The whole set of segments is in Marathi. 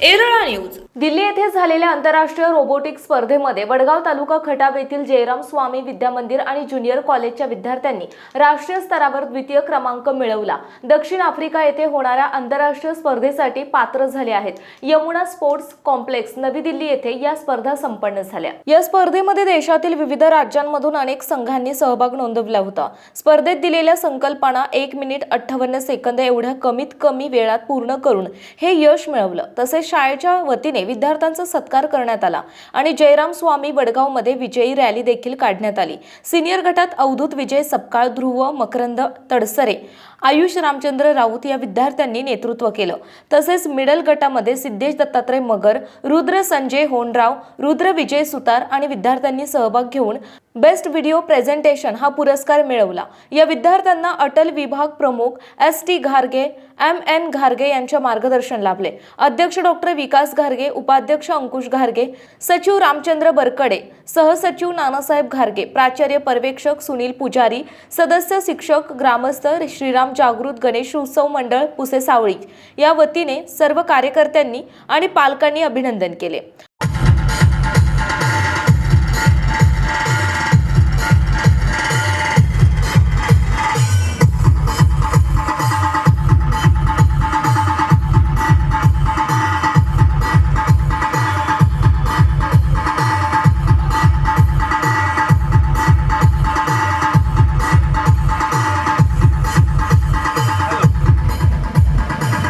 एरळा न्यूज. दिल्ली येथे झालेल्या आंतरराष्ट्रीय रोबोटिक स्पर्धेमध्ये वडगाव तालुका खटाव येथील जयराम स्वामी विद्या मंदिर आणि ज्युनियर कॉलेजच्या विद्यार्थ्यांनी राष्ट्रीय स्तरावर द्वितीय क्रमांक मिळवला. दक्षिण आफ्रिका येथे होणाऱ्या आंतरराष्ट्रीय स्पर्धेसाठी पात्र झाले आहेत. यमुना स्पोर्ट्स कॉम्प्लेक्स नवी दिल्ली येथे या स्पर्धा संपन्न झाल्या. या स्पर्धेमध्ये देशातील विविध राज्यांमधून अनेक संघांनी सहभाग नोंदवला होता. स्पर्धेत दिलेल्या संकल्पना एक मिनिट अठ्ठावन्न सेकंद एवढ्या कमीत कमी वेळात पूर्ण करून हे यश मिळवलं. तसेच शाळेच्या वतीने विद्यार्थ्यांचा सत्कार करण्यात आला आणि जयराम स्वामी वडगावमध्ये विजयी रॅली देखील काढण्यात आली. सिनियर गटात अवधूत विजय सपकाळ ध्रुव मकरंद तडसरे आयुष रामचंद्र राऊत या विद्यार्थ्यांनी नेतृत्व केलं. तसेच मिडल गटामध्ये सिद्धेश दत्तात्रय मगर रुद्र संजय होनराव रुद्र विजय सुतार आणि विद्यार्थ्यांनी सहभाग घेऊन बेस्ट व्हिडिओ प्रेझेंटेशन हा पुरस्कार मिळवला. या विद्यार्थ्यांना अटल विभाग प्रमुख एस टी घारगे एम एन घारगे यांच्या मार्गदर्शन लाभले. अध्यक्ष डॉ. डॉक्टर विकास घारगे उपाध्यक्ष अंकुश घारगे सचिव रामचंद्र बरकडे सहसचिव नानासाहेब घारगे प्राचार्य पर्यवेक्षक सुनील पुजारी सदस्य शिक्षक ग्रामस्थ श्रीराम जागृत गणेश उत्सव मंडळ पुसे सावळी. या वतीने सर्व कार्यकर्त्यांनी आणि पालकांनी अभिनंदन केले.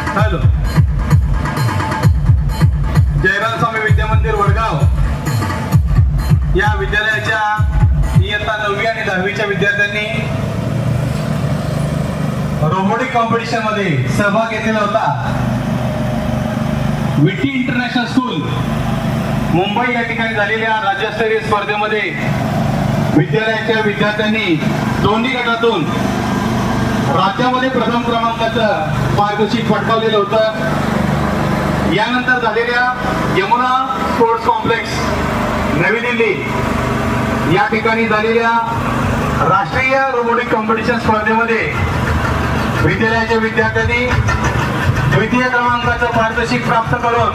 हॅलो. जयराम स्वामी विद्या मंदिर वडगाव. या विद्यालयाच्या इयत्ता नववी आणि दहावीच्या विद्यार्थ्यांनी रोबोटिक कॉम्पिटिशनमध्ये सहभाग घेतलेला होता. विटी इंटरनॅशनल स्कूल मुंबई या ठिकाणी झालेल्या राज्यस्तरीय स्पर्धेमध्ये विद्यालयाच्या विद्यार्थ्यांनी दोन्ही गटातून राज्यामध्ये प्रथम क्रमांकाचं पारितोषिक पटकावलेलं होतं. यानंतर झालेल्या यमुना स्पोर्ट्स कॉम्प्लेक्स नवी दिल्ली या ठिकाणी झालेल्या राष्ट्रीय रोबोटिक कॉम्पिटिशन स्पर्धेमध्ये विद्यालयाच्या विद्यार्थ्यांनी द्वितीय क्रमांकाचं पारितोषिक प्राप्त करून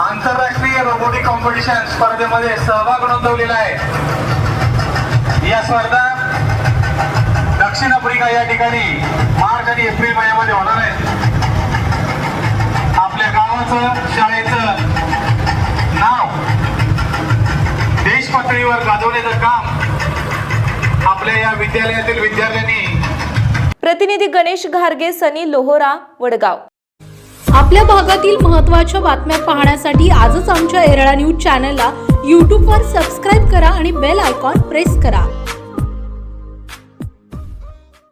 आंतरराष्ट्रीय रोबोटिक कॉम्पिटिशन स्पर्धेमध्ये सहभाग नोंदवलेला आहे. या स्पर्धा आफ्रिका या ठिकाणी मार्च आणि एप्रिल महिन्यामध्ये होणार आहे. आपल्या गावाचं शाळेचं नाव देश पातळीवर गाजवण्याचं काम आपल्या या विद्यालयातील विद्यार्थ्यांनी प्रतिनिधी गणेश घारगे सनी लोहोरा वडगाव. आपल्या भागातील महत्त्वाच्या बातम्या पाहण्यासाठी आजच आमच्या एरळा न्यूज चॅनलला यूट्यूबवर सबस्क्राईब करा आणि बेल आयकॉन प्रेस करा.